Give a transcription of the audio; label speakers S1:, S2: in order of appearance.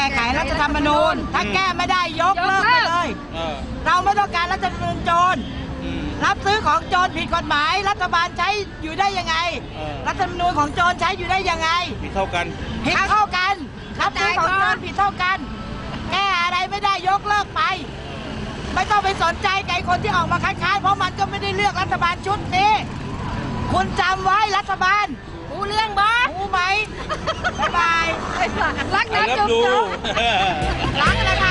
S1: ก้ไขรัฐธรรมนูญ ถ้าแก้ไม่ได้ยกเลิกไปเลย
S2: เออ
S1: เราไม่ต้องการรัฐธรรมนูญโจร
S2: อืม
S1: รับซื้อของโจรผิดกฎหมาย รัฐบาลใช้อยู่ได้ยังไง
S2: เออ
S1: รัฐธรรมนูญของโจรใช้อยู่ได้ยังไง
S2: มีเท่ากัน
S1: ผิดเท่ากัน รับซื้อของโจรผิดเท่ากัน แก้อะไรไม่ได้ยกเลิกไป ไม่ต้องไปสนใจกับไอ้คนที่ออกมาคัดค้านเพราะมันก็ไม่ได้เลือกรัฐบาลชุดนี้ คุณจำไว้รัฐบาล รู้เรื่องบ้า
S3: mày bye. Bye lát lắc chung lát nữa